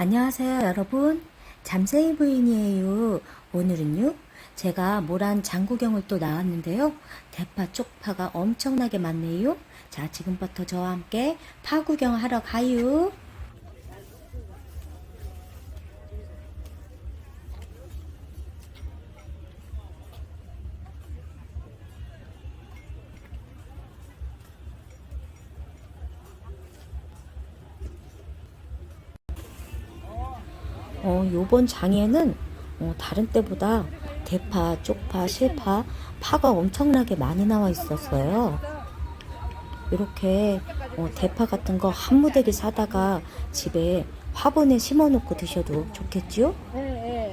안녕하세요, 여러분. 잠생이 부인이에요. 오늘은요, 제가 모란 장구경을 또 나왔는데요. 대파, 쪽파가 엄청나게 많네요. 자, 지금부터 저와 함께 파구경 하러 가요. 어, 요번 장에는 어, 다른 때보다 대파, 쪽파, 실파, 파가 엄청나게 많이 나와 있었어요. 이렇게 어, 대파 같은 거 한 무대기 사다가 집에 화분에 심어놓고 드셔도 좋겠지요?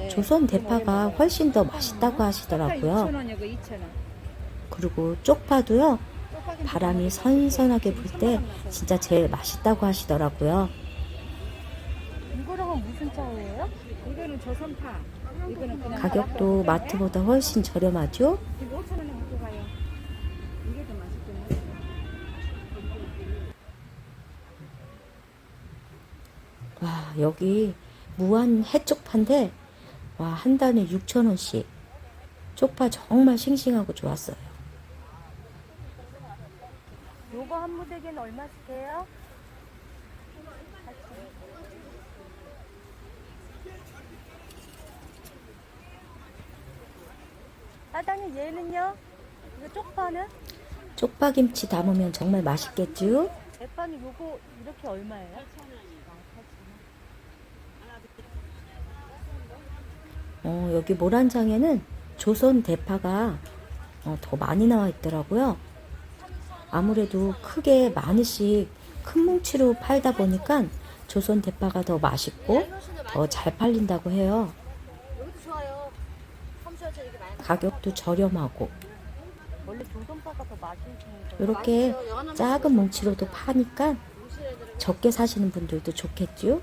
조선 대파가 훨씬 더 맛있다고 2천 하시더라고요. 원이고 2천 원. 그리고 쪽파도요, 바람이 선선하게 불 때 진짜 제일 맛있다고 하시더라고요. 이거랑은 무슨 차이예요? 이거는 조선파. 이거는 그냥 가격도 마트보다 훨씬 저렴하죠? 이거 5천 원에 먹고 가요. 이게 더 맛있겠네. 와, 여기 무한 해쪽파인데, 와, 한 단에 6,000원씩. 쪽파 정말 싱싱하고 좋았어요. 요거 한 무대기는 얼마씩 해요? 사장님 얘는요? 이거 쪽파는? 쪽파김치 담으면 정말 맛있겠죠? 대파는 요거 이렇게 얼마예요? 어, 여기 모란장에는 조선 대파가 어, 더 많이 나와 있더라고요. 아무래도 크게 많이씩 큰 뭉치로 팔다 보니까 조선 대파가 더 맛있고 더 잘 팔린다고 해요. 여기도 좋아요. 삼수하자 이게 많이 가격도 저렴하고. 이렇게 작은 뭉치로도 파니까 적게 사시는 분들도 좋겠죠?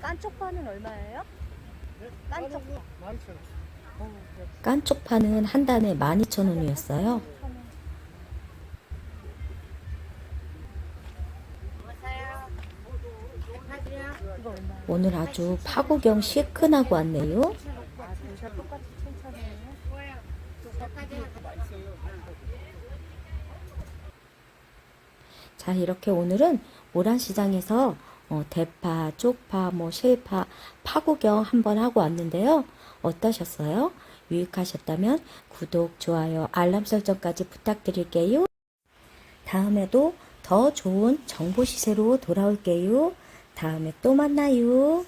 깐쪽파는 얼마예요? 깐쪽파. 깐쪽파는 한 단에 12,000원이었어요. 오늘 아주 파구경 시큰하고 왔네요. 자, 이렇게 오늘은 모란시장에서 어, 대파, 쪽파, 뭐 실파, 파구경 한번 하고 왔는데요. 어떠셨어요? 유익하셨다면 구독, 좋아요, 알람 설정까지 부탁드릴게요. 다음에도 더 좋은 정보 시세로 돌아올게요. 다음에 또 만나요.